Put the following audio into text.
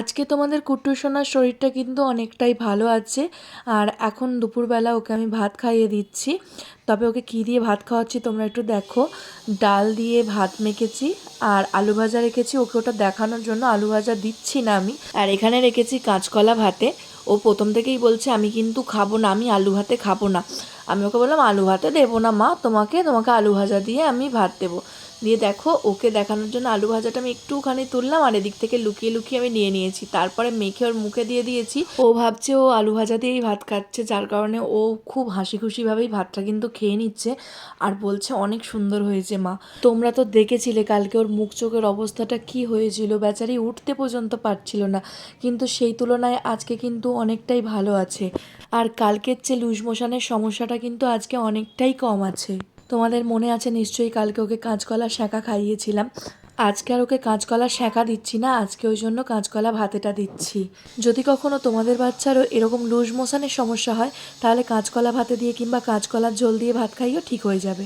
আজকে তোমাদের কুট্টু সোনার শরীরটা কিন্তু অনেকটাই ভালো আছে, আর এখন দুপুরবেলা ওকে আমি ভাত খাইয়ে দিচ্ছি। তবে ওকে কী দিয়ে ভাত খাওয়াচ্ছি তোমরা একটু দেখো। ডাল দিয়ে ভাত মেখেছি, আর আলু ভাজা রেখেছি। ওকে ওটা দেখানোর জন্য আলু ভাজা দিচ্ছি না আমি। আর এখানে রেখেছি কাঁচকলা ভাতে। ও প্রথম থেকেই বলছে, আমি কিন্তু খাব না, আমি আলু ভাতে খাব না। আমি ওকে বললাম, আলু ভাতে দেবো না মা, তোমাকে তোমাকে আলু ভাজা দিয়ে আমি ভাত দেবো। দিয়ে দেখো, ওকে দেখানোর জন্য আলু ভাজাটা আমি একটুখানি তুললাম আর এদিক থেকে লুকিয়ে লুকিয়ে আমি নিয়ে নিয়েছি। তারপরে মেখে ওর মুখে দিয়ে দিয়েছি। ও ভাবছে ও আলু ভাজা দিয়েই ভাত খাচ্ছে, যার কারণে ও খুব হাসি খুশিভাবেই ভাতটা কিন্তু খেয়ে নিচ্ছে আর বলছে, অনেক সুন্দর হয়েছে মা। তোমরা তো দেখেছিলে কালকে ওর মুখ চোখের অবস্থাটা কি হয়েছিল? বেচারি উঠতে পর্যন্ত পারছিল না। কিন্তু সেই তুলনায় আজকে কিন্তু অনেকটাই ভালো আছে। আর কালকের চেয়ে লুজ মোশনের সমস্যাটা কিন্তু আজকে অনেকটাই কম আছে। তোমাদের মনে আছে নিশ্চয়ই কালকে ওকে কাঁচকলা শাঁকা খাইয়েছিলাম। আজকে আর ওকে কাঁচকলা শাঁকা দিচ্ছি না, আজকে ওই জন্য কাঁচকলা ভাতেটা দিচ্ছি। যদি কখনো তোমাদের বাচ্চারও এরকম লুজ মোশানের সমস্যা হয়, তাহলে কাঁচকলা ভাতে দিয়ে কিংবা কাঁচকলার জল দিয়ে ভাত খাইও ঠিক হয়ে যাবে।